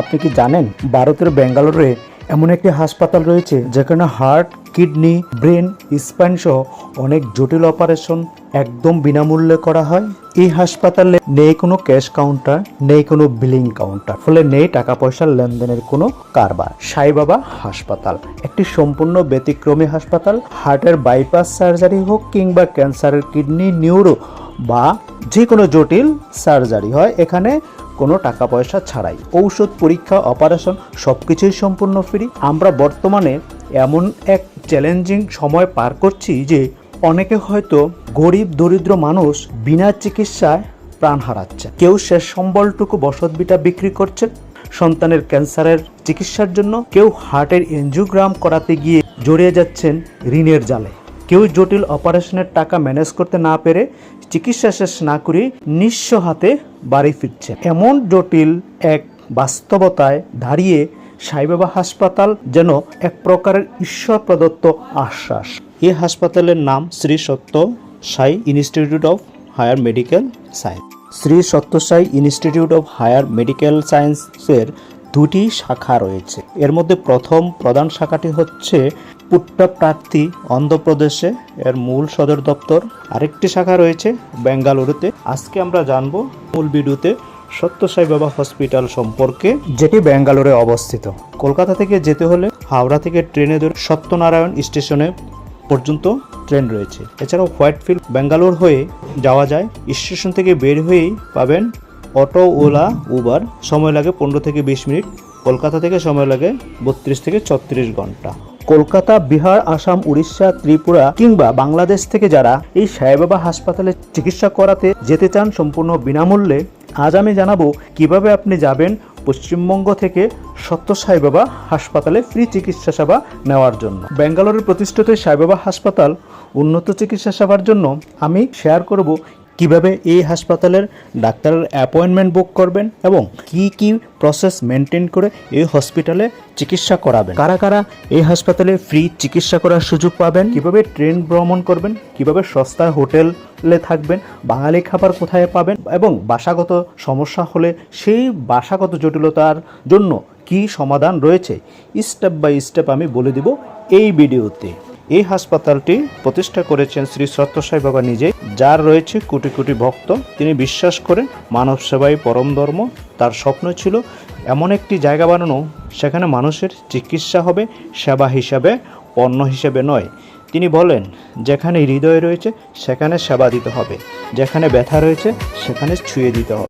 আপনি কি জানেন ভারতের ব্যাঙ্গালোরে এমন একটি হাসপাতাল রয়েছে যেখানে হার্ট, কিডনি, ব্রেন, স্পাইন সহ অনেক জটিল অপারেশন একদম বিনামূল্যে করা হয়? এই হাসপাতালে নেই কোনো ক্যাশ কাউন্টার, নেই কোনো বিলিং কাউন্টার, ফলে নেই টাকা পয়সার লেনদেনের কোনো কারবার। সাই বাবা হাসপাতাল, একটি সম্পূর্ণ ব্যতিক্রমী হাসপাতাল। হার্টের বাইপাস সার্জারি হোক কিংবা ক্যান্সারের কিডনি, নিউরো বা যে কোনো জটিল সার্জারি হয়, এখানে কোনো টাকা পয়সা ছাড়াই। ঔষধ পরীক্ষা, অপারেশন সব কিছুই সম্পূর্ণ ফ্রি। আমরা বর্তমানে এমন এক চ্যালেঞ্জিং সময় পার করছি যে অনেকে হয়তো গরিব, দরিদ্র মানুষ বিনা চিকিৎসায় প্রাণ হারাচ্ছে। কেউ শেষ সম্বলটুকু বসত বিটা বিক্রি করছে সন্তানের ক্যান্সারের চিকিৎসার জন্য। কেউ হার্টের এনজিওগ্রাম করাতে গিয়ে জড়িয়ে যাচ্ছেন ঋণের জালে। কেউ জটিল অপারেশনের টাকা ম্যানেজ করতে না পেরে চিকিৎসা শেষ না করে নিঃস্ব হাতে বাড়ি ফিরছে। এমন জটিল এক বাস্তবতায় দাঁড়িয়ে সাইবাবা হাসপাতাল যেন এক প্রকারের ঈশ্বর প্রদত্ত আশ্বাস। এই হাসপাতালের নাম Shri Satya Sai institute of higher medical science. Shri Satya Sai institute of higher medical সায়েন্সের দুটি শাখা রয়েছে। এর মধ্যে প্রথম প্রধান শাখাটি হচ্ছে পুট্টাপ্রার্থী অন্ধ্রপ্রদেশে এর মূল সদর দপ্তর। আরেকটি শাখা রয়েছে বেঙ্গালুরুতে। আজকে আমরা জানব মূল ভিডিওতে সত্যসাই বাবা হসপিটাল সম্পর্কে, যেটি বেঙ্গালুরে অবস্থিত। কলকাতা থেকে যেতে হলে হাওড়া থেকে ট্রেনে ধরে সত্যনারায়ণ স্টেশনে পর্যন্ত ট্রেন রয়েছে। এছাড়াও হোয়াইটফিল্ড বেঙ্গালোর হয়ে যাওয়া যায়। স্টেশন থেকে বের হয়েই পাবেন অটো, ওলা, উবার। সময় লাগে পনেরো থেকে বিশ মিনিট। কলকাতা থেকে সময় লাগে বত্রিশ থেকে ছত্রিশ ঘণ্টা। কলকাতা, বিহার, আসাম, উড়িষ্যা, ত্রিপুরা কিংবা বাংলাদেশ থেকে যারা এই সাইবাবা হাসপাতালে চিকিৎসা করাতে যেতে চান সম্পূর্ণ বিনামূল্যে, আজ আমি জানাব কীভাবে আপনি যাবেন পশ্চিমবঙ্গ থেকে সত্য সাইবাবা হাসপাতালে ফ্রি চিকিৎসা সেবা নেওয়ার জন্য। ব্যাঙ্গালোরের প্রতিষ্ঠিত সাইবাবা হাসপাতাল উন্নত চিকিৎসা সেবার জন্য আমি শেয়ার করব কীভাবে এই হাসপাতালের ডাক্তারের অ্যাপয়েন্টমেন্ট বুক করবেন এবং কি কি প্রসেস মেনটেন করে এই হসপিটালে চিকিৎসা করাবেন? কারা কারা এই হাসপাতালে ফ্রি চিকিৎসা করার সুযোগ পাবেন? কীভাবে ট্রেন ভ্রমণ করবেন? কীভাবে সস্তায় হোটেলে থাকবেন? বাঙালি খাবার কোথায় পাবেন? এবং বাসাগত সমস্যা হলে সেই বাসাগত জটিলতার জন্য কি সমাধান রয়েছে? স্টেপ বাই স্টেপ আমি বলে দিব এই ভিডিওতে এই হাসপাতালটি প্রতিষ্ঠা করেছেন শ্রী সত্যসাই বাবা নিজে যার রয়েছে কোটি কোটি ভক্ত, তিনি বিশ্বাস করেন মানব সেবাই পরম ধর্ম। তার স্বপ্ন ছিল এমন একটি জায়গা বানানো, সেখানে মানুষের চিকিৎসা হবে, সেবা হিসাবে, পণ্য হিসেবে নয়। তিনি বলেন, যেখানে হৃদয় রয়েছে, সেখানে সেবা দিতে হবে। যেখানে ব্যথা রয়েছে, সেখানে ছুঁয়ে দিতে হবে।